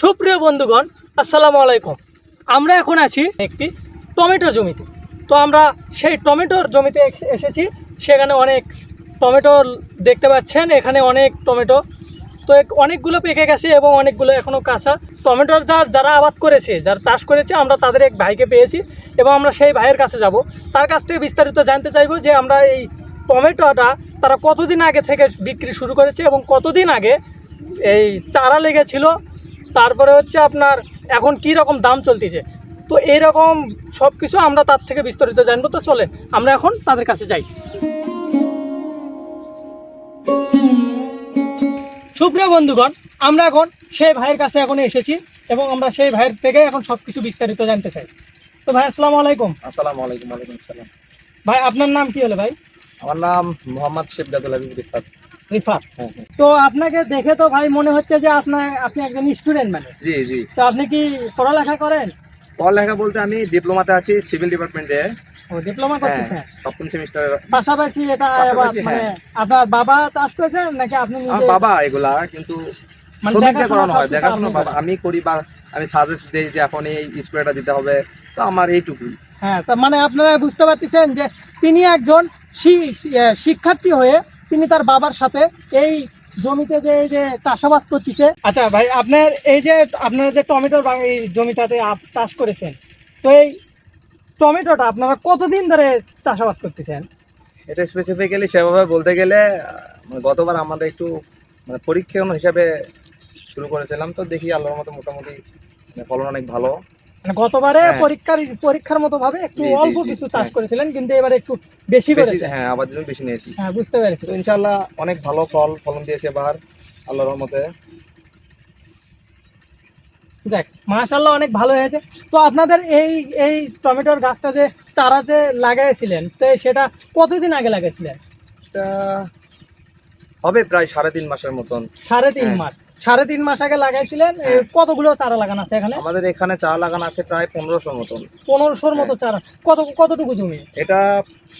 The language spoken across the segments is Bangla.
সুপ্রিয় বন্ধুগণ, আসসালামু আলাইকুম। আমরা এখন আছি একটি টমেটো জমিতে। তো আমরা সেই টমেটোর জমিতে এস- এসেছি। সেখানে অনেক টমেটো দেখতে পাচ্ছেন, এখানে অনেক টমেটো। তো অনেকগুলো পেকে গেছে এবং অনেকগুলো এখনও কাঁচা। টমেটোর যার যারা আবাদ করেছে, যারা চাষ করেছে, আমরা তাদের এক ভাইকে পেয়েছি এবং আমরা সেই ভাইয়ের কাছে যাব। তার কাছ থেকে বিস্তারিত জানতে চাইব যে আমরা এই টমেটোটা তারা কতদিন আগে থেকে বিক্রি শুরু করেছে এবং কতদিন আগে এই চারা লেগেছিল তারপরে হচ্ছে আপনার এখন কি রকম দাম চলতেছে? তো এইরকম সব কিছু আমরা তার থেকে বিস্তারিত জানব তো চলে আমরা এখন তাদের কাছে যাই। সুপ্রিয় বন্ধুগণ আমরা এখন সেই ভাইয়ের কাছে এখন এসেছি এবং আমরা সেই ভাইয়ের থেকে এখন সব কিছু বিস্তারিত জানতে চাই। তো ভাই আসসালামু আলাইকুম। আসসালামু আলাইকুম ওয়ালাইকুম আসসালাম। ভাই আপনার নাম কি হলো ভাই? আমার নাম মোহাম্মদ শিবদাদুল হাবিব রিফাত। রিফাত হ্যাঁ হ্যাঁ। তো আপনাকে দেখে তো ভাই মনে হচ্ছে যে আপনার আপনি একজন স্টুডেন্ট মানে। জি জি। তো আপনি কি পড়ালেখা করেন? পড়ালেখা বলতে আমি ডিপ্লোমাতে আছি সিভিল ডিপার্টমেন্টে ও ডিপ্লোমা হ্যাঁ করতেছেন সপ্তম সেমিস্টার পাশাপাশি এটা মানে। আপনার বাবা চাষ করেছেন নাকি আপনি নিজে বাবা এগুলা কিন্তু মানে শ্রমিকদের দেখাশোনা করানো হয় দেখাশোনা বাবা আমি করি বা আমি সাজেস্ট দিই যে এখন এই স্প্রেটা দিতে হবে। তো আমার এইটুকুই। হ্যাঁ তার মানে আপনারা বুঝতে পারতেছেন যে তিনি একজন শিক্ষার্থী হয়ে তিনি তার বাবার সাথে এই জমিতে যে এই যে চাষাবাদ করতেছে। আচ্ছা ভাই আপনার এই যে আপনারা যে টমেটোর বা- এই জমিটাতে আপ- চাষ করেছেন তো এই টমেটোটা আপনারা কতদিন ধরে চাষাবাদ করতেছেন? এটা স্পেসিফিক্যালি সেভাবে বলতে গেলে মানে গতবার আমাদের একটু মানে পরীক্ষা হিসাবে শুরু করেছিলাম তো দেখি আল্লাহর মতো মোটামুটি মানে ফলন অনেক ভালো। মানে গতবারে হ্যাঁ। পরীক্ষার পরীক্ষার মতো ভাবে একটু অল্প কিছু চাষ হ্যাঁ। করেছিলেন কিন্তু এবারে একটু বেশি হ্যাঁ আবার জন্য বেশি নিয়েছি। হ্যাঁ বুঝতে পেরেছি। তো অনেক ভালো ফল ফলন দিয়েছে এবার আল্লাহর রহমতে। যাক অনেক ভালো হয়েছে। তো আপনাদের এই এই টমেটোর গাছটা যে চারা যে লাগাইছিলেন তো সেটা কতদিন আগে লাগাইছিলেন? হবে প্রায় সাড়ে তিন মাসের মতন। সাড়ে তিন হ্যাঁ। মাস। সাড়ে তিন মাস আগে লাগাইছিলেন হ্যাঁ। কতগুলো চারা লাগানো আছে এখানে? আমাদের এখানে চারা লাগানো আছে প্রায় পনেরোশোর মতন। পনেরোশোর মতো চারা। কত কতটুকু জমি? এটা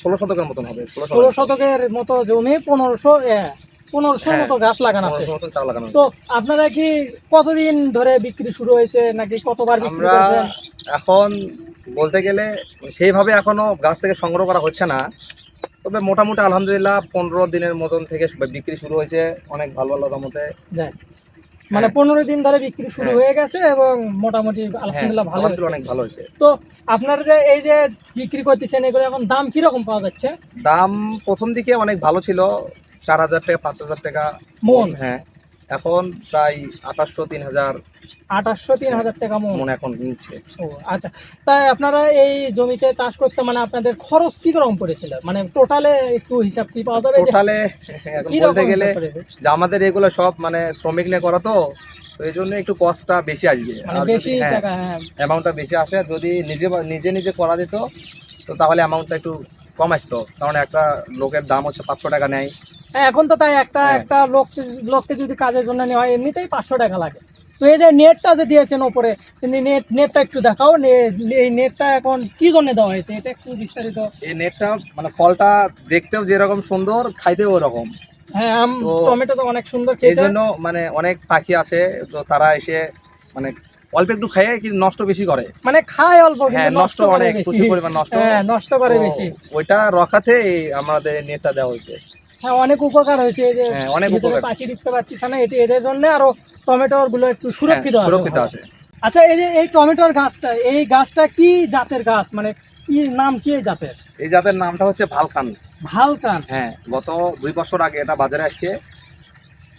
ষোলো শতকের মতন হবে ষোলো শতকের মতো জমি পনেরোশো পনেরোশোর হ্যাঁ, মতো গাছ লাগানো আছে। তো আপনারা কি কতদিন ধরে বিক্রি শুরু হয়েছে নাকি কতবার বিক্রি আমরা এখন বলতে গেলে সেইভাবে এখনও গাছ থেকে সংগ্রহ করা হচ্ছে না। তবে মোটামুটি আলহামদুলিল্লাহ পনেরো দিনের মতন থেকে বিক্রি শুরু হয়েছে অনেক ভালো ভালো যাক। মানে হ্যাঁ। পনেরো দিন ধরে বিক্রি শুরু হ্যাঁ। হয়ে গেছে এবং মোটামুটি হ্যাঁ আলহামদুলিল্লাহ ভালো অনেক ভালো হয়েছে তো আপনার যে এই যে বিক্রি করতেছেন এগুলো এখন দাম কীরকম পাওয়া যাচ্ছে দাম প্রথম দিকে অনেক ভালো ছিল চার হাজার টাকা পাঁচ হাজার টাকা মন হ্যাঁ এখন প্রায় আঠাশশো তিন হাজার আঠাশশো তিন হাজার টাকা মন। মন এখন নিচ্ছে। ও আচ্ছা। তাই আপনারা এই জমিতে চাষ করতে মানে আপনাদের খরচ কি রকম পড়েছিল? মানে টোটালে একটু হিসাব কি পাওয়া যাবে? টোটালে বলতে গেলে যে আমাদের এগুলো সব মানে শ্রমিক নিয়ে করা তো তো এই জন্য একটু কস্টটা বেশি আসবে। মানে যদি- বেশি হ্যাঁ, অ্যামাউন্টটা বেশি আসে যদি নিজে নিজে নিজে করা যেত তো তাহলে অ্যামাউন্টটা একটু কম আসতো। কারণ একটা লোকের দাম হচ্ছে পাঁচশো টাকা নেয়। হ্যাঁ, এখন তো তাই একটা হ্যাঁ। একটা লোক লোককে যদি কাজের জন্য নেওয়া হয় এমনিতেই পাঁচশো টাকা লাগে। তো এই যে নেটটা যে দিয়েছেন ওপরে নেট নেটটা একটু দেখাও এই নেটটা এখন কি জন্য দেওয়া হয়েছে? এটা একটু বিস্তারিত। এই নেটটা মানে ফলটা দেখতেও যেরকম সুন্দর খাইতেও ওরকম। হ্যাঁ আম টমেটো তো অনেক সুন্দর এই জন্য মানে অনেক পাখি আছে তো তারা এসে মানে অল্প একটু খাইয়ে কিন্তু নষ্ট বেশি করে। মানে খায় অল্প হ্যাঁ নষ্ট অনেক প্রচুর পরিমাণ নষ্ট। হ্যাঁ নষ্ট করে বেশি। ওইটা রক্ষাতে আমাদের নেটটা দেওয়া হয়েছে। হ্যাঁ অনেক উপকার হয়েছে এই যে হ্যাঁ, অনেক উপকার। পাখি দেখতে পাচ্ছি না এটি এদের জন্য আরও টমেটোরগুলো একটু সুরক্ষিত হ্যাঁ, সুরক্ষিত আছে। আচ্ছা এই যে এই টমেটোর গাছটা এই গাছটা কি জাতের গাছ? মানে কি নাম কি এই জাতের? এই জাতের নামটা হচ্ছে ভালকান। ভালকান। হ্যাঁ গত দুই বছর আগে এটা বাজারে আসছে।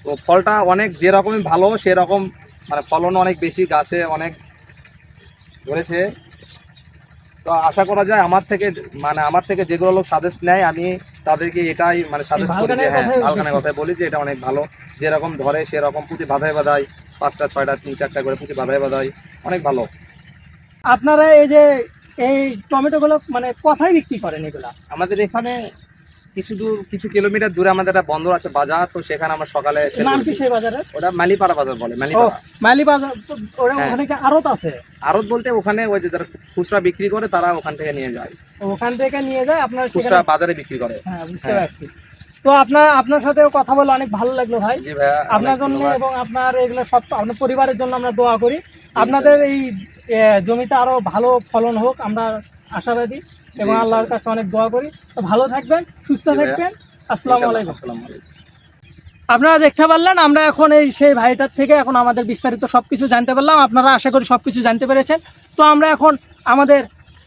তো ফলটা অনেক যেরকমই ভালো সেরকম মানে ফলন অনেক বেশি গাছে অনেক ধরেছে। তো আশা করা যায় আমার থেকে মানে আমার থেকে যেগুলো লোক সাজেস্ট নেয় আমি তাদেরকে এটাই মানে সাজেস্ট করি যে হ্যাঁ ভালকানের। কথাই বলি যে এটা অনেক ভালো। যেরকম ধরে সেরকম পুঁতি বাধায় বাধায় পাঁচটা ছয়টা তিন চারটা করে পুঁতি বাধায় বাধায় অনেক ভালো। আপনারা এই যে এই টমেটোগুলো মানে কথাই বিক্রি করেন এগুলো? আমাদের এখানে কিছু দূর কিছু কিলোমিটার দূরে আমাদের একটা বন্দর আছে বাজার তো সেখানে আমরা সকালে sell নাম কি সেই বাজারের? ওটা মালিপাড়া বাজার বলে মালিপাড়া। মালি বাজার তো হ্যাঁ। ওখানে কি আড়ত আছে? আড়ত বলতে ওখানে ওই যে যারা খুচরা বিক্রি করে তারা ওখান থেকে নিয়ে যায়। ওখান থেকে নিয়ে যায় আপনার খুচরা বাজারে বিক্রি করে। হ্যাঁ বুঝতে হ্যাঁ। পারছি। তো আপনার আপনার সাথে কথা বলে অনেক ভালো লাগল ভাই। আপনার জন্য এবং আপনার এগুলো সব আপনার পরিবারের জন্য আমরা দোয়া করি। আপনাদের এই জমিতে আরও ভালো ফলন হোক আমরা আশাবাদী। এবং আল্লাহর কাছে অনেক দোয়া করি। তো ভালো থাকবেন সুস্থ থাকবেন। আসসালামু আলাইকুম। আসসালামু আলাইকুম। আপনারা দেখতে পারলেন আমরা এখন এই সেই ভাইটার থেকে এখন আমাদের বিস্তারিত সব কিছু জানতে পারলাম। আপনারা আশা করি সব কিছু জানতে পেরেছেন। তো আমরা এখন আমাদের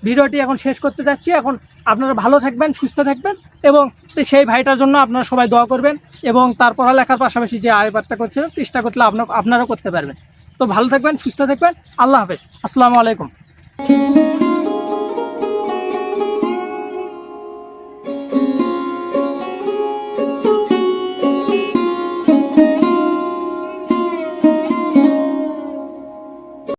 ভিডিওটি এখন শেষ করতে যাচ্ছি। এখন আপনারা ভালো থাকবেন সুস্থ থাকবেন এবং সেই ভাইটার জন্য আপনারা সবাই দোয়া করবেন এবং তার পড়ালেখার পাশাপাশি যে আয় বার্তা করছে চেষ্টা করলে আপনার আপনারাও করতে পারবেন। তো ভালো থাকবেন সুস্থ থাকবেন। আল্লাহ হাফেজ। আসসালামু আলাইকুম।